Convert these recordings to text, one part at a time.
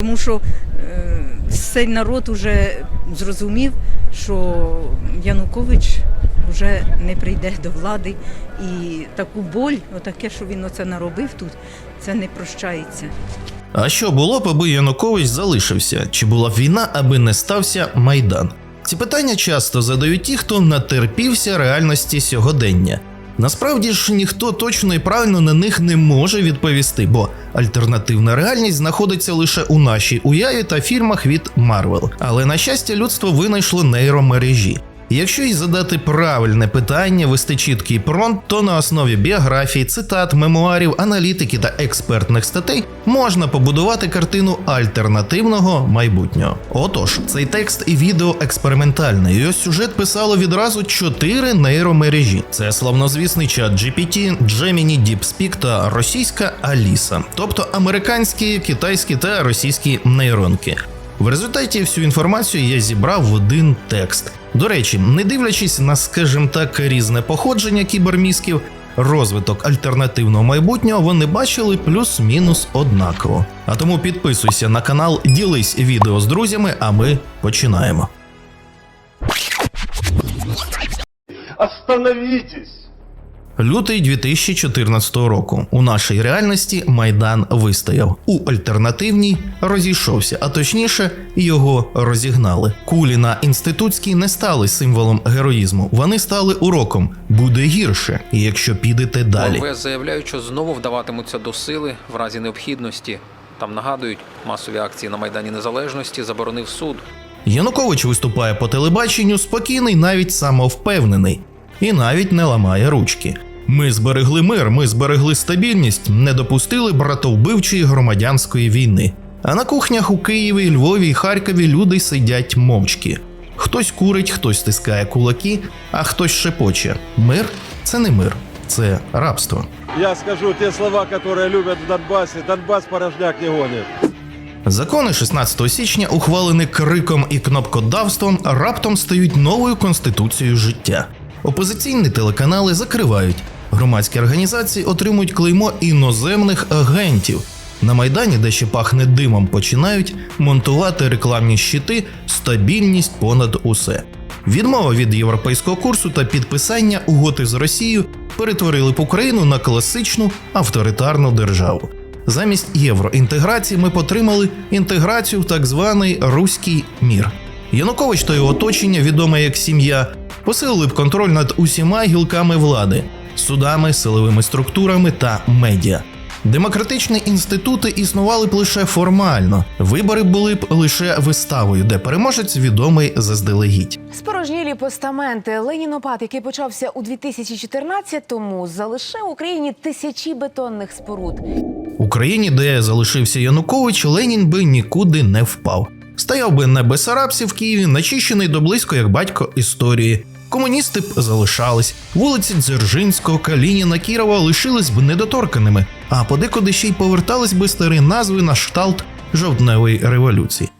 Тому що е, цей народ вже зрозумів, що Янукович вже не прийде до влади, і таку боль, отаке, що він оце наробив тут, це не прощається. А що було б, аби Янукович залишився? Чи була війна, аби не стався майдан? Ці питання часто задають ті, хто натерпівся реальності сьогодення. Насправді ж ніхто точно і правильно на них не може відповісти, бо альтернативна реальність знаходиться лише у нашій уяві та фільмах від Марвел. Але на щастя, людство винайшло нейромережі. Якщо й задати правильне питання, вести чіткий пронт, то на основі біографій, цитат, мемуарів, аналітики та експертних статей можна побудувати картину альтернативного майбутнього. Отож, цей текст і відео експериментальний. І ось сюжет писало відразу чотири нейромережі: це славнозвісний чат GPT, Gemini DeepSpeak та російська Аліса, тобто американські, китайські та російські нейронки. В результаті всю інформацію я зібрав в один текст. До речі, не дивлячись на, скажімо так, різне походження кібермізків, розвиток альтернативного майбутнього вони бачили плюс-мінус однаково. А тому підписуйся на канал, ділись відео з друзями, а ми починаємо. Остановитесь! Лютий 2014 року у нашій реальності майдан вистояв. У альтернативній розійшовся, а точніше, його розігнали. Кулі на інститутській не стали символом героїзму. Вони стали уроком. Буде гірше, якщо підете далі. МВС заявляють, що знову вдаватимуться до сили в разі необхідності. Там нагадують, масові акції на Майдані Незалежності заборонив суд. Янукович виступає по телебаченню спокійний, навіть самовпевнений, і навіть не ламає ручки. Ми зберегли мир, ми зберегли стабільність, не допустили братовбивчої громадянської війни. А на кухнях у Києві, Львові і Харкові люди сидять мовчки. Хтось курить, хтось стискає кулаки, а хтось шепоче. Мир це не мир, це рабство. Я скажу те слова, которые любят в Донбассе. Донбасс порожняк не гонит. Закони 16 січня, ухвалені криком і кнопкодавством, раптом стають новою конституцією життя. Опозиційні телеканали закривають, громадські організації отримують клеймо іноземних агентів. На майдані, де ще пахне димом, починають монтувати рекламні щити стабільність понад усе. Відмова від європейського курсу та підписання угоди з Росією перетворили б Україну на класичну авторитарну державу. Замість євроінтеграції ми потримали інтеграцію в так званий руський мір. Янукович та його оточення, відоме як сім'я, посилили б контроль над усіма гілками влади, судами, силовими структурами та медіа. Демократичні інститути існували б лише формально, вибори були б лише виставою, де переможець відомий заздалегідь. Спорожнілі постаменти. Ленінопад, який почався у 2014-му, залишив Україні тисячі бетонних споруд. Україні, де залишився Янукович, Ленін би нікуди не впав. Стояв би не Бесарабці в Києві, начищений до близько як батько історії. Комуністи б залишались, вулиці Дзержинського, Калініна, Кірова лишились б недоторканими, а подекуди ще й повертались би старі назви на шталт жовтневої революції.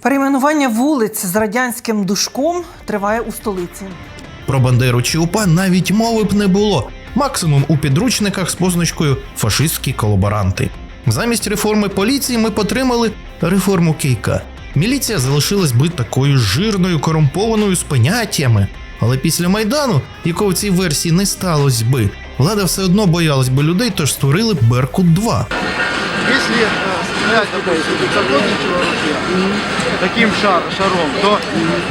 Перейменування вулиць з радянським душком триває у столиці. Про Бандеру чи УПА навіть мови б не було. Максимум у підручниках з позначкою фашистські колаборанти. Замість реформи поліції ми потримали реформу Кейка. Міліція залишилась би такою жирною, корумпованою з поняттями. Але після майдану, якого в цій версії не сталося би, влада все одно боялась би людей, тож створили Беркут 2. Если э, таким шар, шаром, то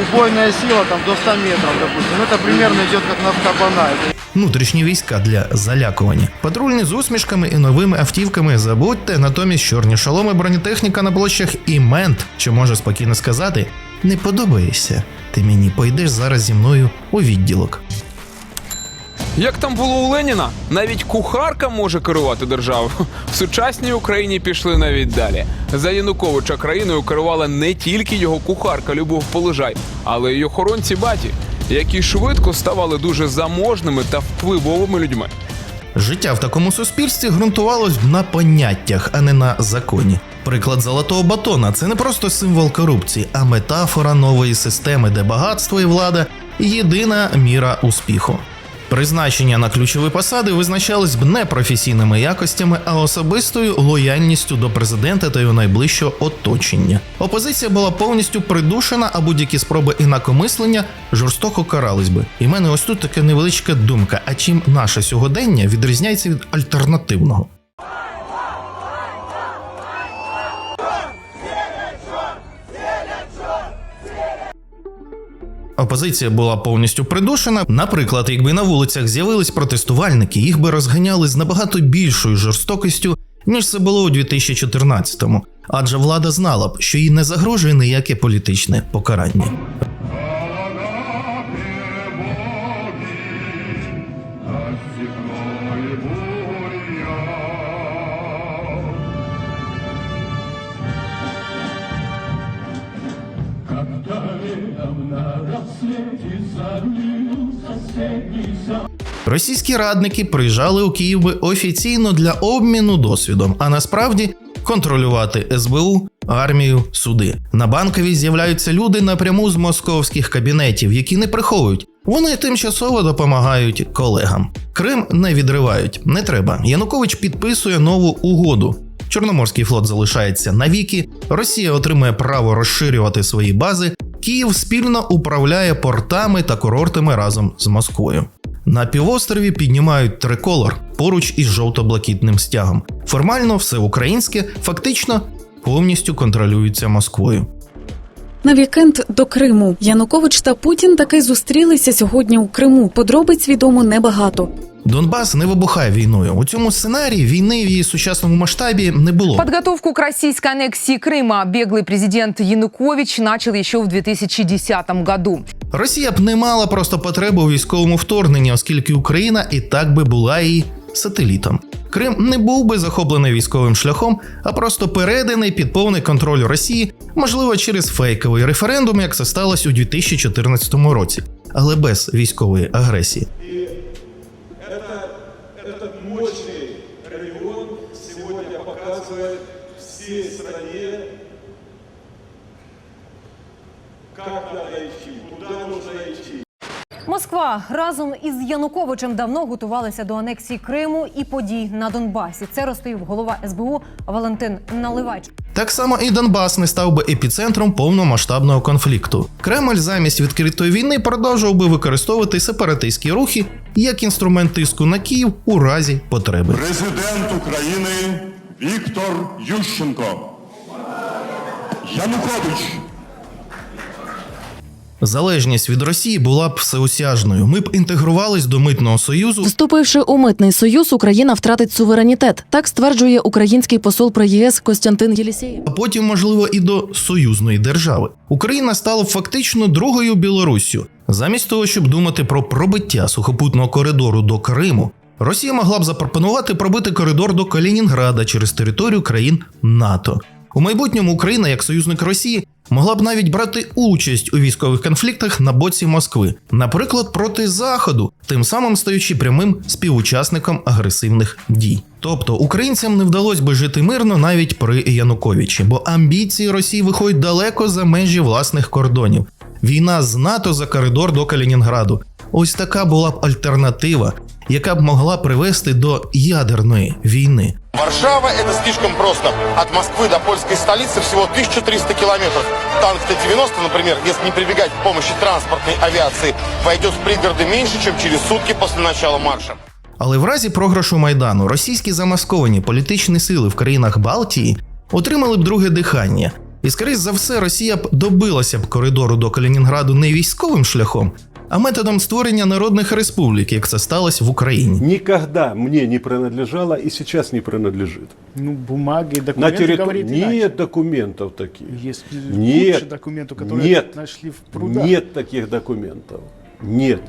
убойная сила там до 100 метров, допустим, это примерно идет как на кабана. Внутрішні війська для залякування. Патрульні з усмішками і новими автівками. Забудьте, натомість чорні шоломи, бронетехніка на площах і мент, що може спокійно сказати: не подобаєшся. Ти мені пойдеш зараз зі мною у відділок. Як там було у Леніна, навіть кухарка може керувати державою. В сучасній Україні пішли навіть далі. За Януковича країною керувала не тільки його кухарка Любов Полежай, але й охоронці баті, які швидко ставали дуже заможними та впливовими людьми. Життя в такому суспільстві ґрунтувалось на поняттях, а не на законі. Приклад золотого батона це не просто символ корупції, а метафора нової системи, де багатство і влада єдина міра успіху. Призначення на ключові посади визначались б не професійними якостями, а особистою лояльністю до президента та його найближчого оточення. Опозиція була повністю придушена, а будь-які спроби інакомислення жорстоко карались би. І в мене ось тут така невеличка думка: а чим наше сьогодення відрізняється від альтернативного? Опозиція була повністю придушена. Наприклад, якби на вулицях з'явились протестувальники, їх би розганяли з набагато більшою жорстокістю, ніж це було у 2014-му. Адже влада знала б, що їй не загрожує ніяке політичне покарання. Російські радники приїжджали у Київ офіційно для обміну досвідом, а насправді контролювати СБУ, армію, суди. На банковій з'являються люди напряму з московських кабінетів, які не приховують. Вони тимчасово допомагають колегам. Крим не відривають, не треба. Янукович підписує нову угоду. Чорноморський флот залишається навіки. Росія отримує право розширювати свої бази. Київ спільно управляє портами та курортами разом з Москвою. На півострові піднімають триколор поруч із жовто-блакитним стягом. Формально все українське, фактично повністю контролюється Москвою. На вікенд до Криму Янукович та Путін таки зустрілися сьогодні у Криму. Подробиць відомо небагато. Донбас не вибухає війною. У цьому сценарії війни в її сучасному масштабі не було. Подготовку к российской аннексии Крыма беглый президент Янукович начал еще в 2010 году. Росія б не мала просто потреби у військовому вторгненні, оскільки Україна і так би була її сателітом. Крим не був би захоплений військовим шляхом, а просто переданий під повний контроль Росії, можливо, через фейковий референдум, як це сталося у 2014 році, але без військової агресії. Регион сегодня показывает всей стране, как надо идти, куда нужно идти. Москва разом із Януковичем давно готувалася до анексії Криму і подій на Донбасі. Це розповів голова СБУ Валентин Наливайч. Так само і Донбас не став би епіцентром повномасштабного конфлікту. Кремль замість відкритої війни продовжував би використовувати сепаратистські рухи як інструмент тиску на Київ у разі потреби. Президент України Віктор Ющенко. Янукович. Залежність від Росії була б всеосяжною. Ми б інтегрувались до митного союзу. Вступивши у митний союз, Україна втратить суверенітет. Так стверджує український посол при ЄС Костянтин Єлісєєв. а потім, можливо, і до союзної держави. Україна стала б фактично другою Білоруссю. Замість того, щоб думати про пробиття сухопутного коридору до Криму, Росія могла б запропонувати пробити коридор до Калінінграда через територію країн НАТО. У майбутньому Україна, як союзник Росії, могла б навіть брати участь у військових конфліктах на боці Москви, наприклад, проти Заходу, тим самим стаючи прямим співучасником агресивних дій. Тобто українцям не вдалося би жити мирно навіть при Януковичі, бо амбіції Росії виходять далеко за межі власних кордонів Війна з НАТО за коридор до Калінінграду. Ось така була б альтернатива, яка б могла привести до ядерної війни. Варшава – это слишком просто. От Москвы до польской столицы всего 1300 километров. Танк Т-90, например, если не прибегать к помощи транспортной авиации, войдет в пригороды меньше, чем через сутки после начала марша. Але в разі програшу майдану російські замасковані політичні сили в країнах Балтії отримали б друге дихання, і скоріш за все Росія б добилася б коридору до Калінінграду не військовим шляхом, а методом створення народних республік, як це сталося в Україні. Никогда мне не принадлежало и сейчас не принадлежит. Ну, бумаги, документы На территор- говорит иначе. Нет документов таких. Есть Нет. куча документов, которые Нет. нашли в прудах. Нет таких документов. Нет.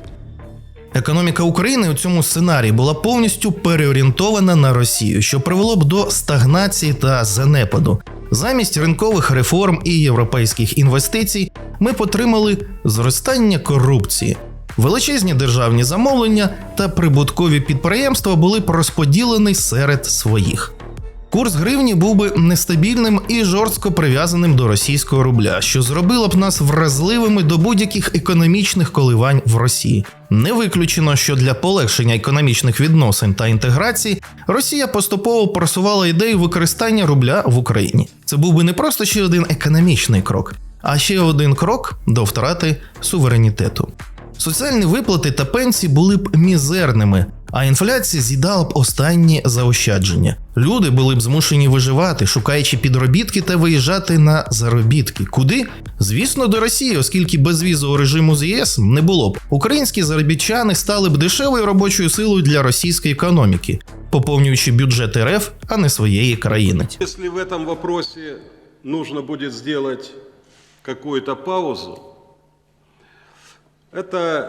Економіка України у цьому сценарії була повністю переорієнтована на Росію, що привело б до стагнації та занепаду. Замість ринкових реформ і європейських інвестицій ми потримали зростання корупції. Величезні державні замовлення та прибуткові підприємства були розподілені серед своїх. Курс гривні був би нестабільним і жорстко прив'язаним до російського рубля, що зробило б нас вразливими до будь-яких економічних коливань в Росії. Не виключено, що для полегшення економічних відносин та інтеграції Росія поступово просувала ідею використання рубля в Україні. Це був би не просто ще один економічний крок, а ще один крок до втрати суверенітету. Соціальні виплати та пенсії були б мізерними, а інфляція з'їдала б останні заощадження. Люди були б змушені виживати, шукаючи підробітки та виїжджати на заробітки. Куди? Звісно, до Росії, оскільки безвізового режиму з ЄС не було б. Українські заробітчани стали б дешевою робочою силою для російської економіки, поповнюючи бюджет РФ, а не своєї країни. Если в этом вопросе нужно будет сделать какую-то паузу, это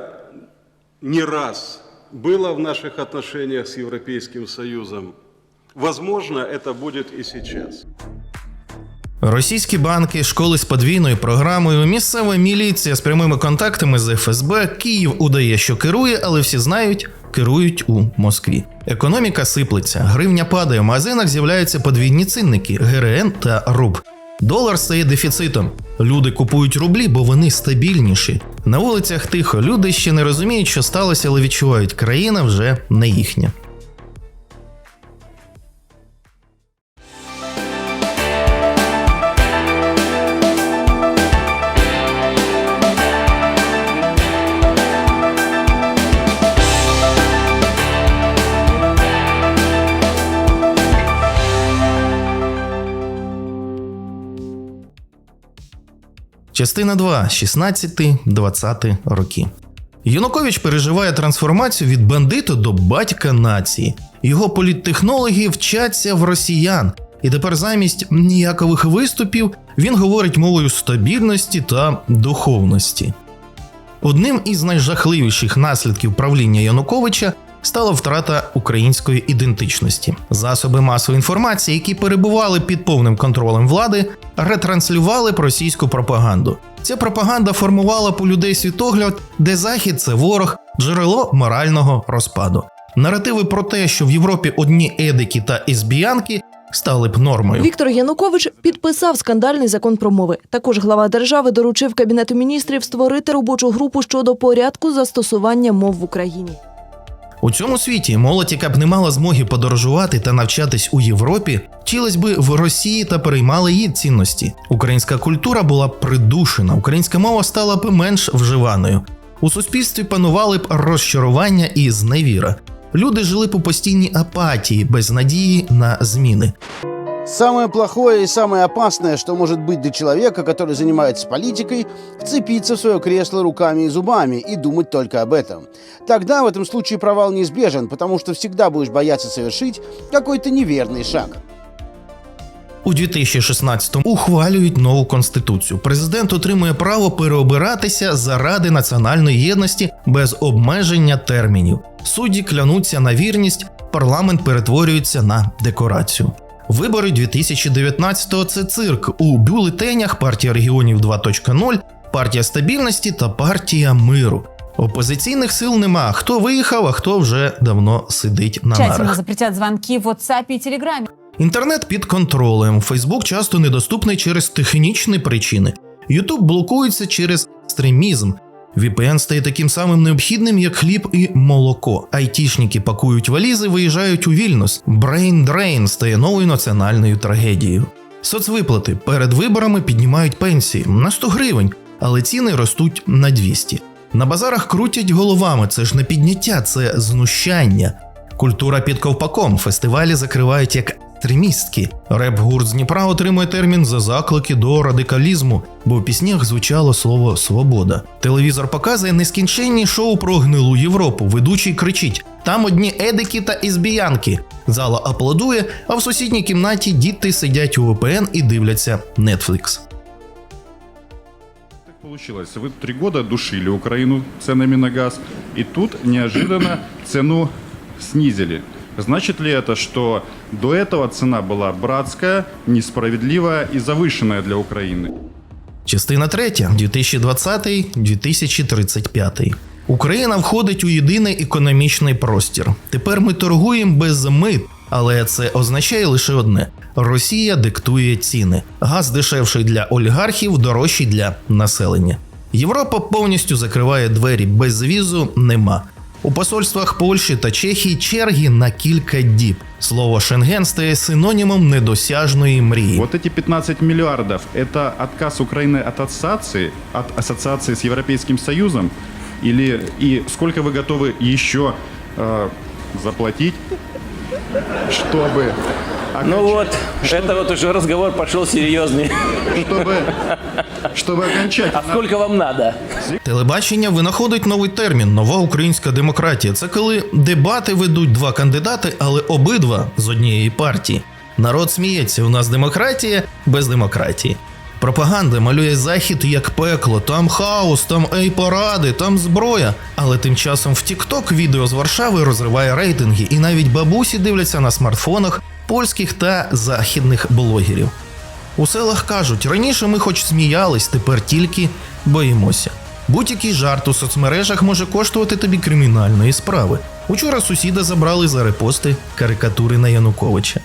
не раз было в наших отношениях с Европейским Союзом. Возможно, это будет и сейчас. Російські банки, школи з подвійною програмою, місцева міліція з прямими контактами з ФСБ, Київ удає, що керує, але всі знають, керують у Москві. Економіка сиплеться, гривня падає, в магазинах з'являються подвійні цінники ГРН та РУБ. Долар стає дефіцитом. Люди купують рублі, бо вони стабільніші. На вулицях тихо. Люди ще не розуміють, що сталося, але відчувають, країна вже не їхня. Частина 2. 16-20 роки. Янукович переживає трансформацію від бандита до батька нації. Його політтехнологи вчаться в росіян, і тепер замість ніякових виступів він говорить мовою стабільності та духовності. Одним із найжахливіших наслідків правління Януковича стала втрата української ідентичності. Засоби масової інформації, які перебували під повним контролем влади, ретранслювали російську пропаганду. Ця пропаганда формувала по людей світогляд, де захід це ворог, джерело морального розпаду. Наративи про те, що в Європі одні едики та ізбіянки стали б нормою. Віктор Янукович підписав скандальний закон про мови. Також глава держави доручив кабінету міністрів створити робочу групу щодо порядку застосування мов в Україні. У цьому світі молодь, яка б не мала змоги подорожувати та навчатись у Європі, вчилась би в Росії та переймала її цінності. Українська культура була б придушена, українська мова стала б менш вживаною. У суспільстві панували б розчарування і зневіра. Люди жили б у постійній апатії, без надії на зміни. Самое плохое и самое опасное, что может быть для человека, который занимается политикой, вцепиться в свое кресло руками и зубами и думать только об этом. Тогда в этом случае провал неизбежен, потому что всегда будешь бояться совершить какой-то неверный шаг. У 2016-му ухвалюють нову конституцію. Президент отримує право переобиратися заради національної єдності без обмеження термінів. Судді клянуться на вірність, парламент перетворюється на декорацію. Вибори 2019-го – це цирк у бюлетенях партія регіонів 2.0, партія стабільності та партія миру. Опозиційних сил нема. Хто виїхав, а хто вже давно сидить на Тщательно нарах. запретят звонки в WhatsApp и Telegram. Інтернет під контролем. Фейсбук часто недоступний через технічні причини. Ютуб блокується через екстремізм. VPN стає таким самим необхідним, як хліб і молоко. Айтішники пакують валізи, виїжджають у Вільнюс. Brain Drain стає новою національною трагедією. Соцвиплати перед виборами піднімають пенсії на 100 гривень, але ціни ростуть на 200. На базарах крутять головами. Це ж не підняття, це знущання. Культура під ковпаком. Фестивалі закривають як екстремістські. Реп-гурт з Дніпра отримує термін за заклики до радикалізму, бо в піснях звучало слово свобода. Телевізор показує нескінченні шоу про гнилу Європу. Ведучий кричить: там одні едики та ізбіянки. Зала аплодує, а в сусідній кімнаті діти сидять у VPN і дивляться Netflix. Получилось, вы три года душили Украину ценами на газ, и тут неожиданно цену снизили. Значит ли это, что до этого цена была братская, несправедливая и завышенная для Украины? Частина 3. 2020-2035. Україна входить у єдиний економічний простір. Тепер ми торгуємо без мит Але це означає лише одне: Росія диктує ціни. Газ дешевший для олігархів, дорожчий для населення. Європа повністю закриває двері без візу нема. У посольствах Польщі та Чехії черги на кілька діб. Слово Шенген стає синонімом недосяжної мрії. Вот эти 15 миллиардов – это отказ Украины от ассоциации, от ассоциации с Европейским Союзом? Или и сколько вы готовы еще э, заплатить, чтобы Ну вот, это вот уже разговор пошел серьезный. Чтобы, чтобы окончательно... А сколько вам надо? Телебачення винаходить новий термін нова українська демократія. Це коли дебати ведуть два кандидати, але обидва з однієї партії. Народ сміється, у нас демократія без демократії. Пропаганда малює захід як пекло, там хаос, там ей-паради, там зброя. Але тим часом в TikTok відео з Варшави розриває рейтинги, і навіть бабусі дивляться на смартфонах польських та західних блогерів. У селах кажуть, раніше ми хоч сміялись, тепер тільки боїмося. Будь-який жарт у соцмережах може коштувати тобі кримінальної справи. Учора сусіда забрали за репости карикатури на Януковича.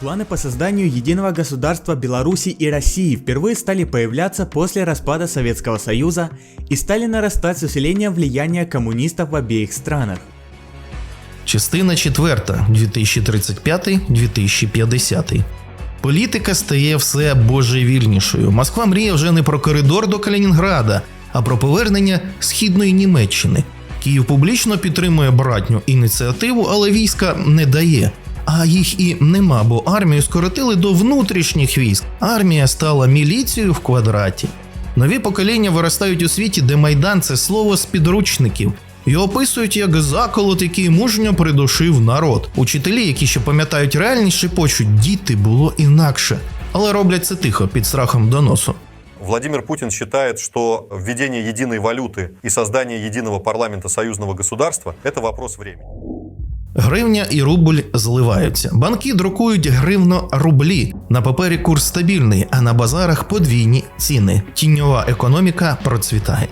Планы по созданию единого государства Беларуси и России впервые стали появляться после распада Советского Союза и стали нарастать с усилением влияния коммунистов в обеих странах. Частина 4 2035-2050. Політика стає все божевільнішою. Москва мріє вже не про коридор до Калінінграда, а про повернення східної Німеччини. Київ публічно підтримує братню ініціативу, але війська не дає. А їх і нема, бо армію скоротили до внутрішніх військ. Армія стала міліцією в квадраті. Нові покоління виростають у світі, де майдан це слово з підручників. І описують як заколот, який мужньо придушив народ. Учителі, які ще пам'ятають реальність, шепочуть, діти було інакше, але роблять це тихо під страхом доносу. Владимир Путин считает, что введение единой валюты и создание единого парламента союзного государства – это вопрос времени. Гривня і рубль зливаються. Банки друкують гривно-рублі. На папері курс стабільний, а на базарах подвійні ціни. Тіньова економіка процвітає.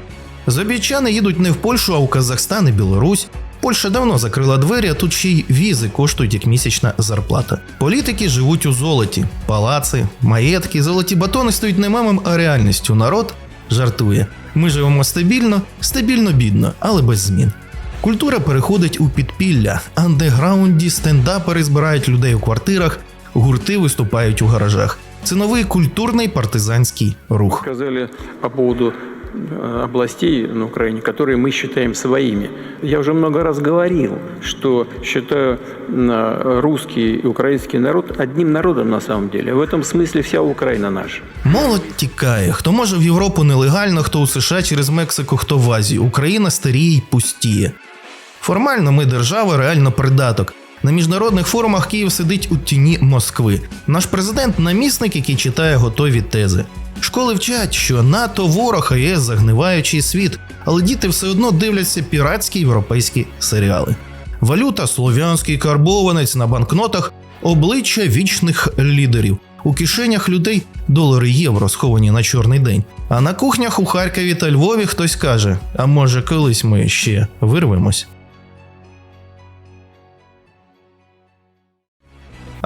Забійчани їдуть не в Польщу, а у Казахстан і Білорусь. Польща давно закрила двері, а тут ще й візи коштують як місячна зарплата. Політики живуть у золоті, палаци, маєтки, золоті батони стають не мемом, а реальністю. Народ жартує. Ми живемо стабільно, стабільно бідно, але без змін. Культура переходить у підпілля, андеграунді стендапери збирають людей у квартирах, гурти виступають у гаражах. Це новий культурний партизанський рух. Сказали по поводу э, областей на Украине, которые мы считаем своими. Я уже много раз говорил, что считаю э, русский и украинский народ одним народом на самом деле. В этом смысле вся Украина наша. Молодь тікає. Хто може в Європу нелегально, хто у США через Мексику, хто в Азію. Україна старіє й пустіє. Формально ми держава, реально придаток. На міжнародних форумах Київ сидить у тіні Москви. Наш президент намісник, який читає готові тези. Школи вчать, що НАТО ворог, а ЄС загниваючий світ, але діти все одно дивляться піратські європейські серіали. Валюта слов'янський карбованець на банкнотах, обличчя вічних лідерів. У кишенях людей долари євро сховані на чорний день. А на кухнях у Харкові та Львові хтось каже: а може, колись ми ще вирвемось.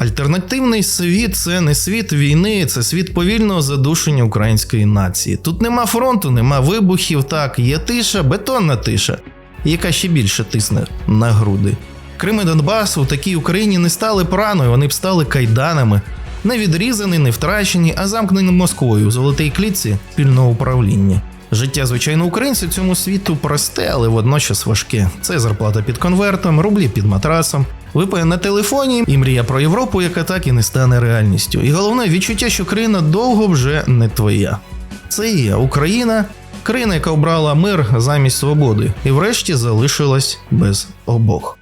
Альтернативний світ це не світ війни, це світ повільного задушення української нації. Тут нема фронту, нема вибухів, так, є тиша, бетонна тиша, яка ще більше тисне на груди. Крим і Донбас у такій Україні не стали праною, вони б стали кайданами, не відрізані, не втрачені, а замкнені Москвою у золотій клітці спільного управління. Життя звичайно українців цьому світу просте, але водночас важке. Це зарплата під конвертом, рублі під матрасом, випає на телефоні і мрія про Європу, яка так і не стане реальністю. І головне відчуття, що країна довго вже не твоя. Це є Україна, країна, яка обрала мир замість свободи, і врешті залишилась без обох.